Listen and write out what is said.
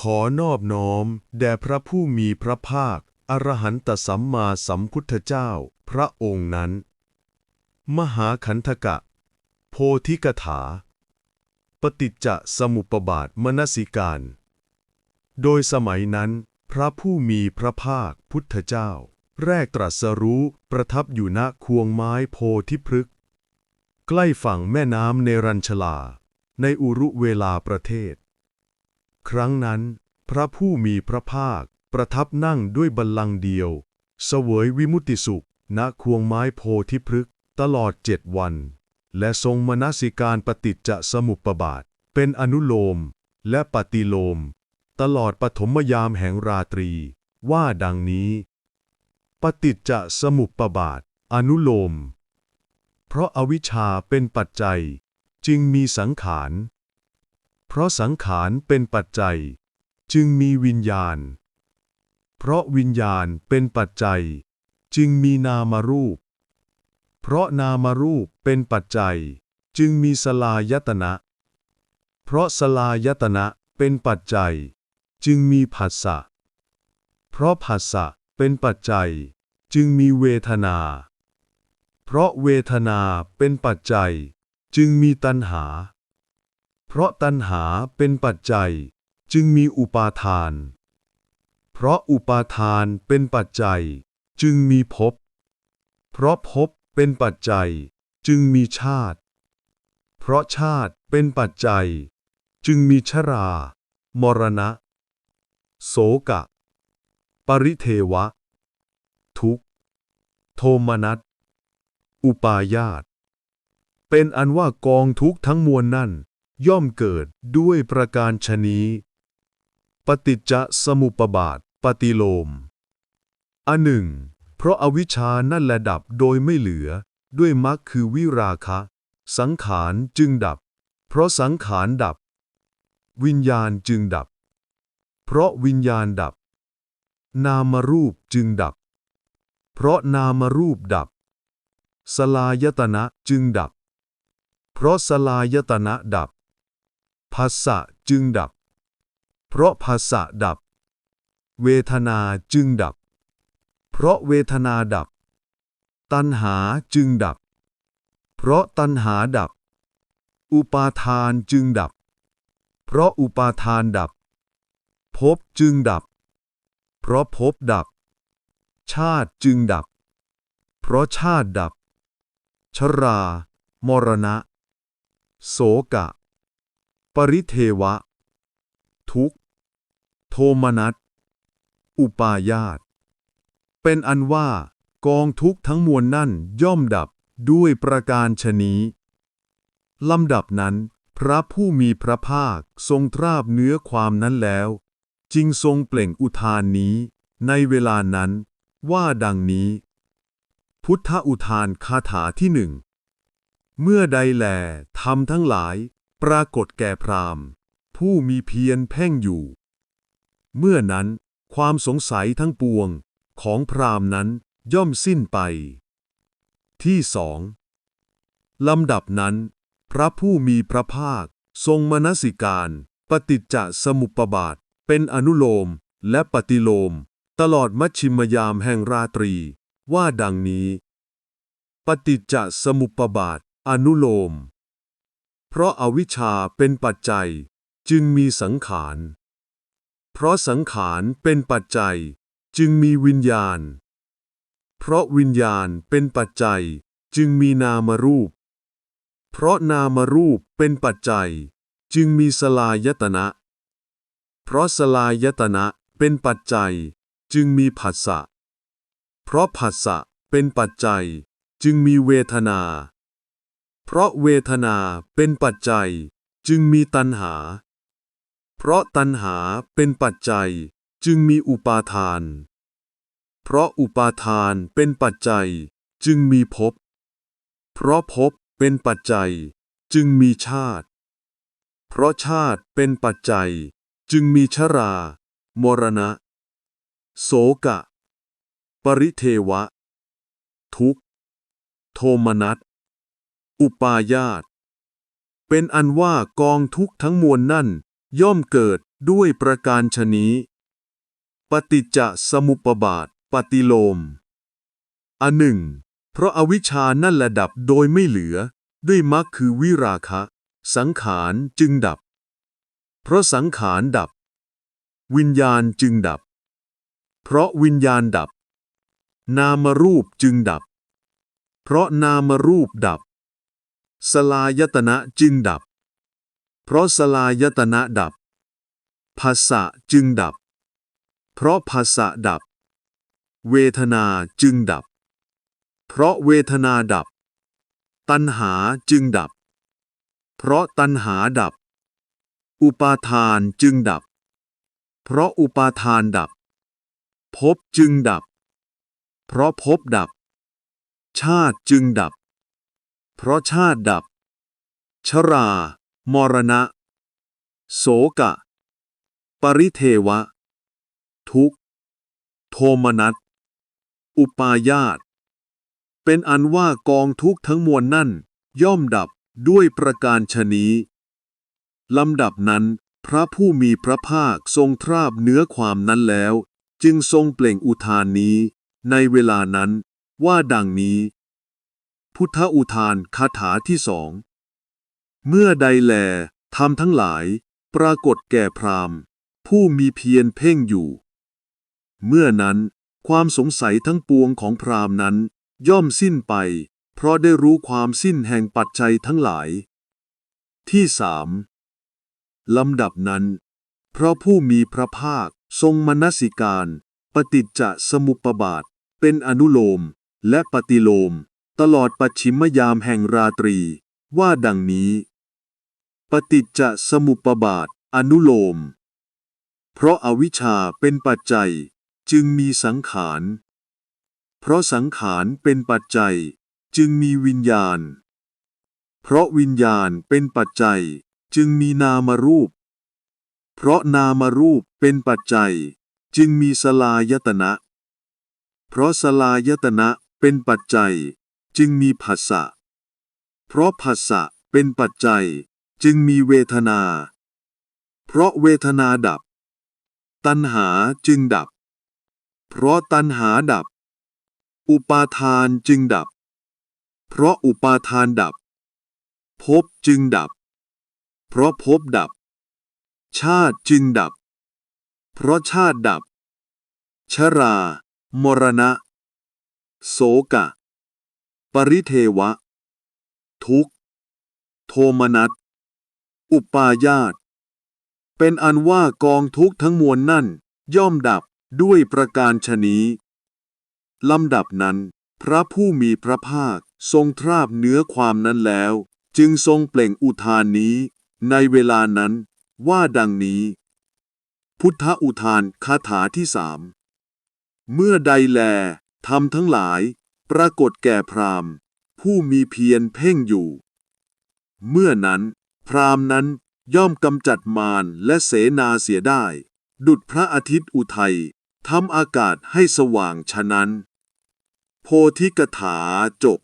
ขอนอบน้อม แด่พระผู้มีพระภาค อรหันตสัมมาสัมพุทธเจ้า พระองค์นั้น มหาขันธกะ โพธิกถา ปฏิจจสมุปบาทมนสิการ โดยสมัยนั้น พระผู้มีพระภาคพุทธเจ้า แรกตรัสรู้ประทับอยู่ณควงไม้โพธิพฤกษ์ใกล้ฝั่งแม่น้ำเนรัญชลา ในอุรุเวลาประเทศ ครั้งนั้น พระผู้มีพระภาค ประทับนั่งด้วยบัลลังก์เดียว เสวยวิมุตติสุข ณควงไม้โพธิพฤกษ์ตลอดเจ็ดวัน และทรงมนสิการปฏิจจสมุปบาท เป็นอนุโลม และปฏิโลม ตลอดปฐมยามแห่งราตรี ว่าดังนี้ ปฏิจจสมุปบาท อนุโลม เพราะอาวิชชาเป็นปัจจัย จึงมีสังขาร เพราะสังขารเป็นปัจจัย จึงมีวิญญาณ เพราะวิญญาณเป็นปัจจัย จึงมีนามารูป เพราะนามารูปเป็นปัจจัย จึงมีสลายตนะ เพราะสลายตนะเป็นปัจจัย จึงมีผัสสะ เพราะผัสสะเป็นปัจจัย จึงมีเวทนา เพราะเวทนาเป็นปัจจัย จึงมีตัณหา เพราะตัณหาเป็นปัจจัย จึงมีอุปาทาน เพราะอุปาทานเป็นปัจจัย จึงมีภพ เพราะภพเป็นปัจจัย จึงมีชาติ เพราะชาติเป็นปัจจัย จึงมีชรา มรณะ โสกะ ปริเทวะ ทุกขโทมนัสอุปาญาต เป็นอันว่ากองทุกข์ทั้งมวลนั่น ย่อมเกิดด้วยประการชนี้ ปฏิจจสมุปบาท ปฏิโลม อันหนึ่ง เพราะอาวิชชานั่นแลดับโดยไม่เหลือ ด้วยมรรคคือวิราคะ สังขารจึงดับ เพราะสังขารดับ วิญญาณจึงดับ เพราะวิญญาณดับ นามรูปจึงดับ เพราะนามรูปดับ สลายตนะจึงดับ เพราะสลายตนะดับ ภาษะจึงดับ เพราะภาษะดับ เวทนาจึงดับ เพราะเวทนาดับ ตัณหาจึงดับ เพราะตัณหาดับ อุปาทานจึงดับ เพราะอุปาทานดับ ภพจึงดับ เพราะภพดับ ชาติจึงดับ เพราะชาติดับ ชรา มรณะ โสกะ ปริเทวะ ทุกโทมนัสอุปาญาต เป็นอันว่ากองทุกทั้งมวลนั่นย่อมดับด้วยประการชนี้ ลำดับนั้น พระผู้มีพระภาคทรงทราบเนื้อความนั้นแล้ว จึงทรงเปล่งอุทานนี้ ในเวลานั้น ว่าดังนี้ พุทธอุทานคาถาที่หนึ่ง เมื่อใดแลทำทั้งหลาย ปรากฏแก่พราหมณ์ ผู้มีเพียรเพ่งอยู่ เมื่อนั้น ความสงสัยทั้งปวงของพราหมณ์นั้นย่อมสิ้นไป ที่สองลำดับนั้น พระผู้มีพระภาค ทรงมนสิการ ปฏิจจสมุปบาท เป็นอนุโลมและปฏิโลม ตลอดมัชชิมยามแห่งราตรี ว่าดังนี้ ปฏิจจสมุปบาท อนุโลม ราะอาวิชชาเป็นปัจจัย จึงมีสังขาร เพราะสังขารเป็นปัจจัย จึงมีวิญญาณ เพราะวิญญาณเป็นปัจจัย จึงมีนามรูป เพราะนามรูปเป็นปัจจัย จึงมีสลายตนะ เพราะสลายตนะเป็นปัจจัย จึงมีผัสสะ เพราะผัสสะเป็นปัจจัย จึงมีเวทนา เพราะเวทนาเป็นปัจจัย จึงมีตัณหา เพราะตัณหาเป็นปัจจัย จึงมีอุปาทาน เพราะอุปาทานเป็นปัจจัย จึงมีภพ เพราะภพเป็นปัจจัย จึงมีชาติ เพราะชาติเป็นปัจจัย จึงมีชรา มรณะ โสกะ ปริเทวะ ทุกขโทมนัส อุปาญาต เป็นอันว่ากองทุกทั้งมวลนั่น ย่อมเกิดด้วยประการชนี้ ปฏิจจสมุปบาท ปฏิโลม อันหนึ่ง เพราะอาวิชชานั่นแหละดับโดยไม่เหลือ ด้วยมรรคคือวิราคะ สังขารจึงดับ เพราะสังขารดับ วิญญาณจึงดับ เพราะวิญญาณดับ นามรูปจึงดับ เพราะนามรูปดับ สลายตนะจึงดับ เพราะสลายตนะดับภาษะจึงดับ เพราะภาษะดับ เวทนาจึงดับ เพราะเวทนาดับ ตัณหาจึงดับ เพราะตัณหาดับ อุปาทานจึงดับ เพราะอุปาทานดับภพจึงดับ เพราะภพดับ ชาติจึงดับ เพราะชาติดับ ชรา มรณะ โสกะ ปริเทวะ ทุกโทมนัสอุปาญาต เป็นอันว่ากองทุกทั้งมวลนั่น ย่อมดับด้วยประการชนี้ ลำดับนั้น พระผู้มีพระภาคทรงทราบเนื้อความนั้นแล้ว จึงทรงเปล่งอุทานนี้ ในเวลานั้นว่าดังนี้ พุทธอุทานคาถาที่สอง เมื่อใดแลทำทั้งหลาย ปรากฏแก่พราหมณ์ ผู้มีเพียรเพ่งอยู่ เมื่อนั้นความสงสัยทั้งปวงของพราหมณ์นั้น ย่อมสิ้นไป เพราะได้รู้ความสิ้นแห่งปัจจัยทั้งหลาย ที่สามลำดับนั้น เพราะผู้มีพระภาคทรงมนสิการ ปฏิจจสมุปบาท เป็นอนุโลมและปฏิโลม ตลอดปัจฉิมยามแห่งราตรี ว่าดังนี้ ปฏิจจสมุปบาท อนุโลม เพราะอาวิชชาเป็นปัจจัยจึงมีสังขาร เพราะสังขารเป็นปัจจัย จึงมีวิญญาณ เพราะวิญญาณเป็นปัจจัย จึงมีนามรูป เพราะนามรูปเป็นปัจจัย จึงมีสลายตนะ เพราะสลายตนะเป็นปัจจัย จึงมีผัสสะ เพราะผัสสะเป็นปัจจัยจึงมีเวทนา เพราะเวทนาดับ ตัณหาจึงดับ เพราะตัณหาดับ อุปาทานจึงดับ เพราะอุปาทานดับ ภพจึงดับ เพราะภพดับ ชาติจึงดับ เพราะชาติดับ ชรา มรณะ โสกะ ปริเทวะ ทุกข์ โทมนัส อุปาญาต เป็นอันว่ากองทุกข์ทั้งมวลนั่น ย่อมดับด้วยประการชนี้ลำดับนั้น พระผู้มีพระภาคทรงทราบเนื้อความนั้นแล้ว จึงทรงเปล่งอุทานนี้ ในเวลานั้น ว่าดังนี้ พุทธอุทานคาถาที่สามเมื่อใดแลทำทั้งหลาย ปรากฏแก่พราหมณ์ ผู้มีเพียรเพ่งอยู่ เมื่อนั้น พราหมณ์นั้นย่อมกำจัดมารและเสนาเสียได้ ดุดพระอาทิตย์อุทัยทำอากาศให้สว่างฉะนั้น โพธิกถาจบ